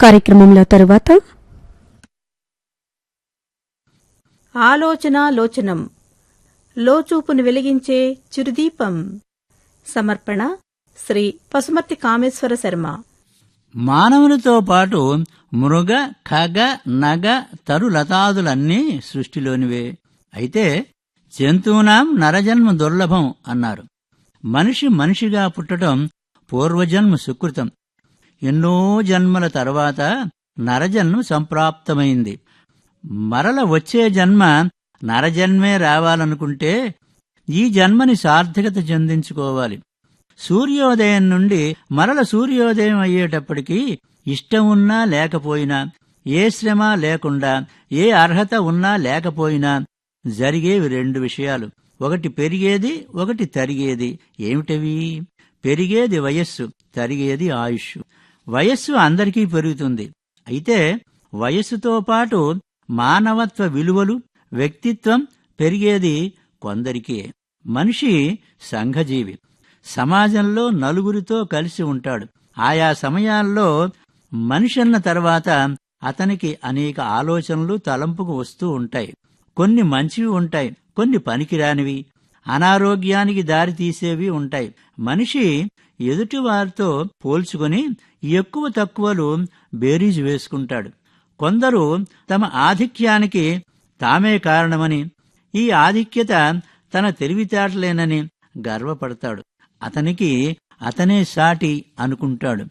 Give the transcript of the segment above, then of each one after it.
కార్యక్రమంలో తరువాత ఆలోచన లోచనం లోచూపును వెలిగించే చిరుదీపం. సమర్పణ శ్రీ పసుమర్తి కామేశ్వర శర్మ. మానవునితో పాటు మృగ ఖగ నగ తరులతాదులన్నీ సృష్టిలోనివే. అయితే జంతువునాం నరజన్మ దుర్లభం అన్నారు. మనిషి మనిషిగా పుట్టడం పూర్వజన్మ సుకృతం. ఎన్నో జన్మల తర్వాత నరజన్మ సంప్రాప్తమైంది. మరల వచ్చే జన్మ నరజన్మే రావాలనుకుంటే ఈ జన్మని సార్థకత చెందించుకోవాలి. సూర్యోదయం నుండి మరల సూర్యోదయం అయ్యేటప్పటికీ ఇష్టం ఉన్నా లేకపోయినా ఏ శ్రమ లేకుండా ఏ అర్హత ఉన్నా లేకపోయినా జరిగేవి రెండు విషయాలు. ఒకటి పెరిగేది ఒకటి తరిగేది. ఏమిటవి? పెరిగేది వయస్సు తరిగేది ఆయుష్. వయస్సు అందరికీ పెరుగుతుంది. అయితే వయస్సుతో పాటు మానవత్వ విలువలు వ్యక్తిత్వం పెరిగేది కొందరికే. మనిషి సంఘజీవి. సమాజంలో నలుగురితో కలిసి ఉంటాడు. ఆయా సమయాల్లో మనిషి అన్న తర్వాత అతనికి అనేక ఆలోచనలు తలంపుకు వస్తూ ఉంటాయి. కొన్ని మంచివి ఉంటాయి కొన్ని పనికిరానివి. అనారోగ్యానికి దారి తీసేవి ఉంటాయి. మనిషి ఎదుటివారితో పోల్చుకొని ఎక్కువ తక్కువలు బేరీజు వేసుకుంటాడు. కొందరు తమ ఆధిక్యానికి తామే కారణమని ఈ ఆధిక్యత తన తెలివితేటలేనని గర్వపడతాడు. అతనికి అతనే సాటి అనుకుంటాడు.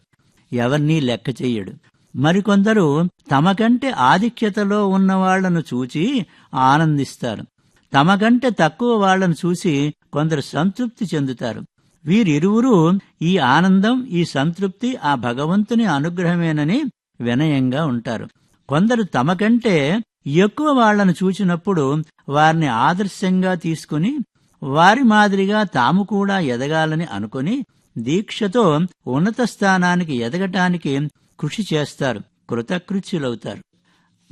ఎవర్నీ లెక్క చెయ్యడు. మరికొందరు తమకంటే ఆధిక్యతలో ఉన్నవాళ్ళను చూచి ఆనందిస్తారు. తమకంటే తక్కువ వాళ్ళను చూసి కొందరు సంతృప్తి చెందుతారు. వీరిరువురు ఈ ఆనందం ఈ సంతృప్తి ఆ భగవంతుని అనుగ్రహమేనని వినయంగా ఉంటారు. కొందరు తమకంటే ఎక్కువ వాళ్ళను చూచినప్పుడు వారిని ఆదర్శంగా తీసుకుని వారి మాదిరిగా తాము కూడా ఎదగాలని అనుకుని దీక్షతో ఉన్నత స్థానానికి ఎదగటానికి కృషి చేస్తారు కృతకృత్యులవుతారు.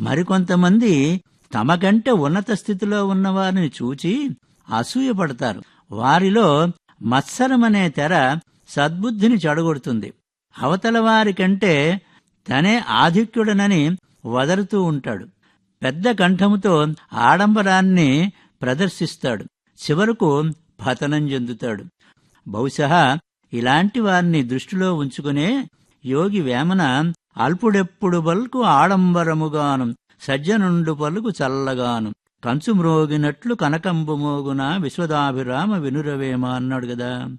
మరికొంతమంది తమకంటే ఉన్నత స్థితిలో ఉన్నవారిని చూచి అసూయపడతారు. వారిలో మత్సరమనే తెర సద్బుద్ధిని చెడగొడుతుంది. అవతల వారికంటే తనే ఆధిక్యుడనని వదరుతూ ఉంటాడు. పెద్ద కంఠముతో ఆడంబరాన్ని ప్రదర్శిస్తాడు. చివరకు పతనం చెందుతాడు. బహుశా ఇలాంటి వారిని దృష్టిలో ఉంచుకునే యోగి వేమన అల్పుడెప్పుడు పలుకు ఆడంబరముగాను సజ్జనుండు పలుకు చల్లగాను కంచు మ్రోగినట్లు కనకంబు మోగున విశ్వదాభిరామ వినురవేమ అన్నాడు గదా.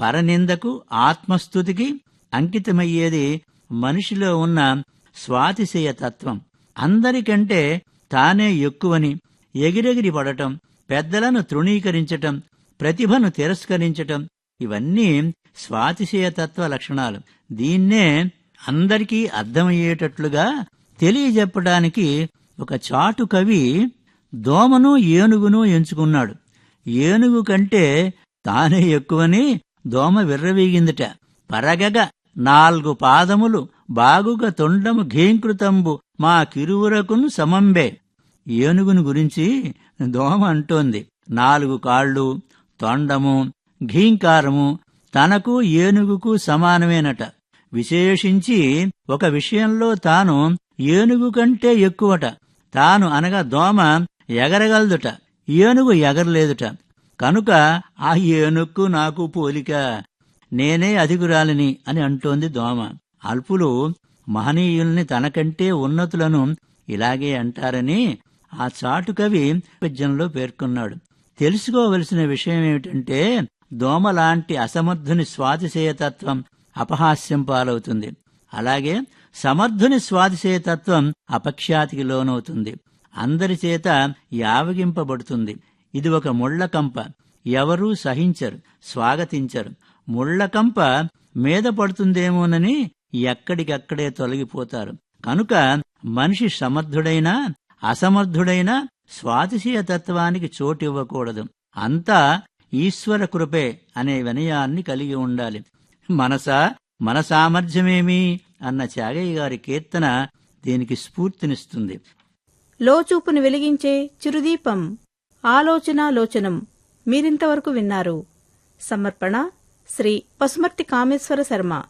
పరనిందకు ఆత్మస్థుతికి అంకితమయ్యేది మనిషిలో ఉన్న స్వాతిశయ తత్వం. అందరికంటే తానే ఎక్కువని ఎగిరెగిరి పడటం పెద్దలను తృణీకరించటం ప్రతిభను తిరస్కరించటం ఇవన్నీ స్వాతిశయ తత్వ లక్షణాలు. దీన్నే అందరికీ అర్థమయ్యేటట్లుగా తెలియజెప్పడానికి ఒక చాటు కవి దోమను ఏనుగును ఎంచుకున్నాడు. ఏనుగు కంటే తానే ఎక్కువని దోమ విర్రవీగిందిట. పరగగ నాలుగు పాదములు బాగుగ తొండము ఘీంకృతంబు మా కిరువురకును సమంబే. ఏనుగును గురించి దోమ అంటోంది. నాలుగు కాళ్ళు తొండము ఘీంకారము తనకు ఏనుగుకు సమానమేనట. విశేషించి ఒక విషయంలో తాను ఏనుగు కంటే ఎక్కువట. తాను అనగా దోమ ఎగరగలదుట. ఏనుగు ఎగరలేదుట. కనుక ఆ ఏనుక్కు నాకు పోలిక. నేనే అధికురాలిని అని అంటోంది దోమ. అల్పులు మహనీయుల్ని తనకంటే ఉన్నతులను ఇలాగే అంటారని ఆ చాటు కవి పద్యంలో పేర్కొన్నాడు. తెలుసుకోవలసిన విషయం ఏమిటంటే దోమలాంటి అసమర్థుని స్వాతిశేయతత్వం అపహాస్యం పాలవుతుంది. అలాగే సమర్థుని స్వాతిశేయతత్వం అపఖ్యాతికి లోనవుతుంది. అందరిచేత యావగింపబడుతుంది. ఇది ఒక ముళ్ళకంప ఎవరూ సహించరు స్వాగతించరు. ముళ్ళకంప మీద పడుతుందేమోనని ఎక్కడికక్కడే తొలగిపోతారు. కనుక మనిషి సమర్థుడైనా అసమర్థుడైనా స్వాతిశీయ తత్వానికి చోటివ్వకూడదు. అంతా ఈశ్వర కృపే అనే వినయాన్ని కలిగి ఉండాలి. మనసా మన సామర్థ్యమేమి? అన్న త్యాగయ్య గారి కీర్తన దీనికి స్ఫూర్తినిస్తుంది. లోచూపును వెలిగించే చిరుదీపం ఆలోచన లోచనం మీరింతవరకు విన్నారు. సమర్పణ శ్రీ పసుమర్తి కామేశ్వర శర్మ.